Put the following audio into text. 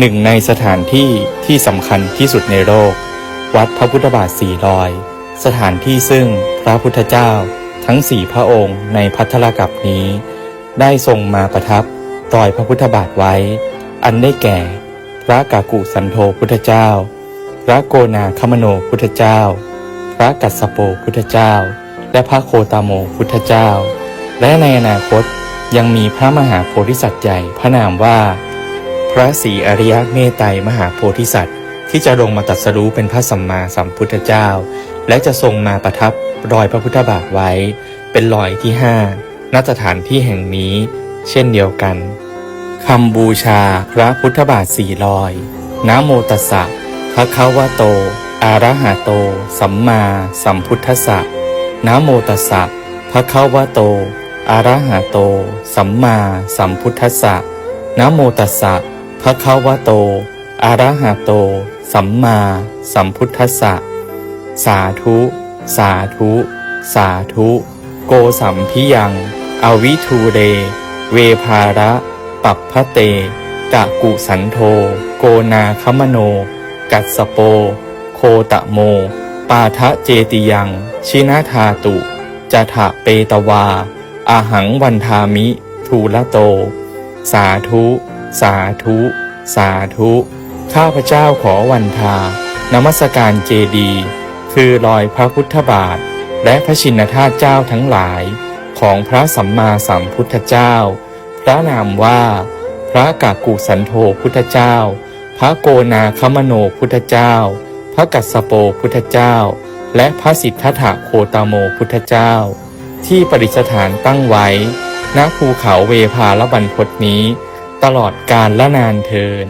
หนึ่งในสถานที่ที่สำคัญที่สุดในโลก วัดพระพุทธบาทสี่รอย สถานที่ซึ่งพระพุทธเจ้าทั้งสี่พระองค์ในพัทธลกับนี้ ได้ทรงมาประทับรอยพระพุทธบาทไว้ อันได้แก่ พระกากุสันโธพุทธเจ้า พระโกนาคมโนพุทธเจ้า พระกัสสโปพุทธเจ้า และพระโคตาโมพุทธเจ้า และในอนาคตยังมีพระมหาโพธิสัตว์ใหญ่พระนามว่า ระศรีอริยเมตไตรมหาโพธิสัตว์ ที่จะลงมาตรัสรู้เป็นพระสัมมาสัมพุทธเจ้า และจะทรงมาประทับรอยพระพุทธบาทไว้ เป็นรอยที่ห้าณสถานที่แห่งนี้ เช่นเดียวกันคำบูชาพระพุทธบาทสี่รอยนะโมตัสสะภะคะวะโตอะระหะโต สัมมาสัมพุทธัสสะนะโมตัสสะภะคะวะโตอะระหะโต สัมมาสัมพุทธัสสะนะโมตัสสะ ภะคะวะโต อะระหะโต สัมมาสัมพุทธัสสะ สาธุ สาธุ สาธุ โกสัมพิยัง อวิทูเร เวภาระ ปัปพะเต กะกุสันโธโกนาคมโน กัสโป โคตะโม ปาทะเจติยัง ชินาธาตุจะถะเปตวาอาหังวันทามิ ทูละโต สาธุ สาธุ สาธุ ข้าพเจ้าขอวันทานมัสการเจดี คือรอยพระพุทธบาท และพระชินธาตุเจ้าทั้งหลาย ของพระสัมมาสัมพุทธเจ้า พระนามว่า พระกากุสันโธพุทธเจ้า พระโกนาคมโนพุทธเจ้า พระกัสสโปพุทธเจ้า และพระสิทธัตถะโคตโมพุทธเจ้า ที่ประดิษฐานตั้งไว้ณภูเขาเวภาลบันพตนี้ ตลอดกาลละนานเทิน